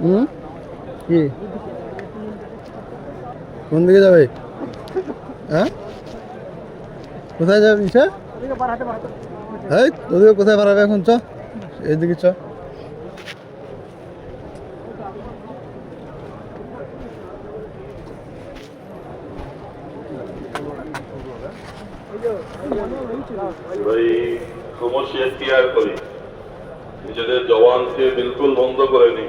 হুম? কি? কোন দিকে যাবে? হ্যাঁ? কোথায় যাবে ইসা এই ওদিকে কোথায় বাড়াবে এখন চ। এইদিকে চ। ওই সমস্যা এখতিয়ার করি। নিজেদের জবানকে বিলকুল বন্ধ করে নি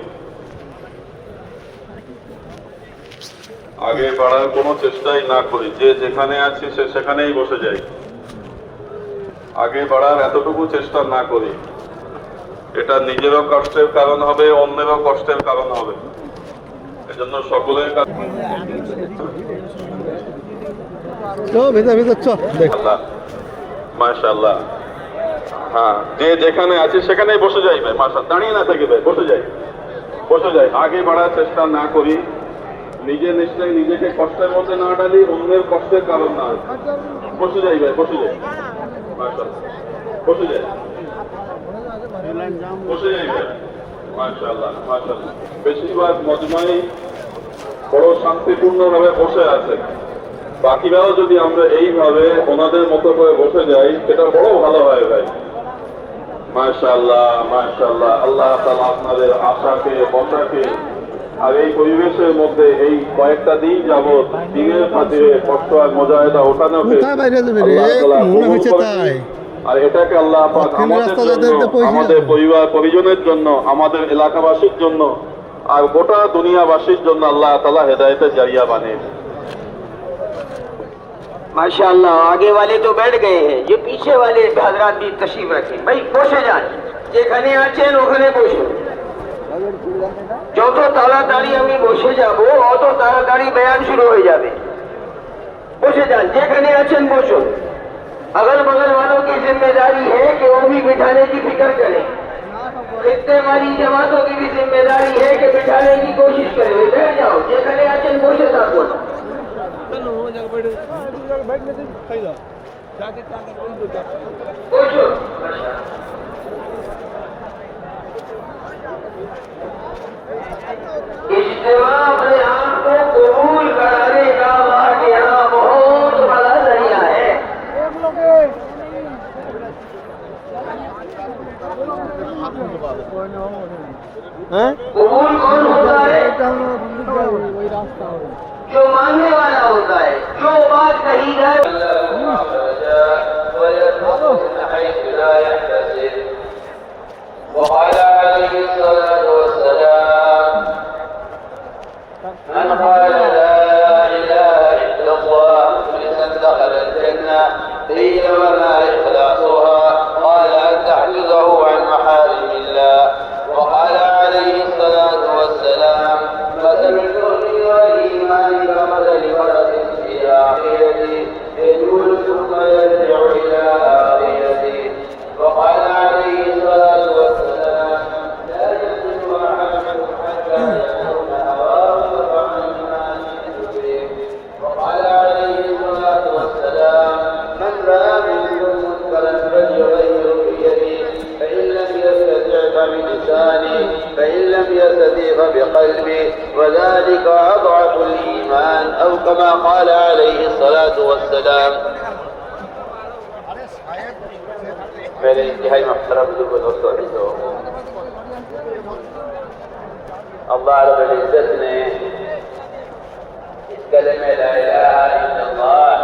আগে বাড়ার কোনো চেষ্টাই না করি। যে যেখানে আছে সে সেখানেই বসে যাই। আগে বাড়ার এতটুকু চেষ্টা না করি। এটা নিজেরও কষ্টের কারণ হবে অন্যেরও কষ্টের কারণ হবে। এজন্য সকলের কাছে মাশাআল্লাহ। হ্যাঁ যে যেখানে আছে সেখানেই বসে যাই ভাই মাশা দাঁড়িয়ে না থাকি ভাই বসে যাই। বসে যাই। আগে বাড়ার চেষ্টা না করি। নিজে নিশ্চয় নিজেকে কষ্টের মধ্যে না ডালি অন্যের কষ্টের কারণ না বসে যাই ভাই, বসে যাই। বসে যাই। বসে যাই ভাই। বেশিরভাগ মজমাই বড় শান্তিপূর্ণভাবে বসে আছে। বাকিরাও যদি আমরা এইভাবে ওনাদের মতো করে বসে যাই সেটা বড় ভালো হয় ভাই। মাশাআল্লাহ মাশাআল্লাহ। আল্লাহ তাআলা আপনাদের আশাকে বসাকে আর এই পরিবেশের মধ্যে এই কয়েকটা দিন যাবৎ দিনের খাতিরে কষ্ট আর মজাহেদা ওঠানোকে কোথায় বাইরে যাবে রে? আল্লাহ তাআলা মনে কবুল হয়েছে করে তাই। নিন। আর এটাকে আল্লাহ পাক দক্ষিণ আমাদের রাস্তা জন্য, যাদের তো পয়সা আমাদের আছে। পরিবার পরিজনের জন্য আমাদের এলাকাবাসীর জন্য আর গোটা দুনিয়াবাসীর জন্য আল্লাহ তাআলা হেদায়েতের জারিয়া বানিয়েছে माशाल्लाह आगे वाले तो बैठ गए हैं ये पीछे वाले हजरात भी तशरीफ रखें भाई বসে যান যেখানে আছেন ওখানে বসুন যত তাড়াতাড়ি আমি বসে যাব অত তাড়াতাড়ি বয়ান শুরু হয়ে যাবে বসে যান যেখানে আছেন বসুন अगल बगल वालों की जिम्मेदारी है कि वो भी बिठाने की फिक्र करें इतने वाली जमातों की भी जिम्मेदारी है कि बिठाने की कोशिश करें बैठ जाओ যেখানে আছেন বসে থাকুন বসুন इज्तिमा अपने आप को कबूल कराने का हमारे बहुत बड़ा ज़रिया है। कबूल कौन होता है? जो मानने वाला होता है जो बात कही जाए। لا إله إلا الله مخلصا دخل الجنة. قيل وما إخلاصها بلساني فإن لم يرتدي فبقلبي وذلك أضعف الإيمان أو كما قال عليه الصلاة والسلام. الله اللہ رب العزت نے اس کلمہ لا الہ الا اللہ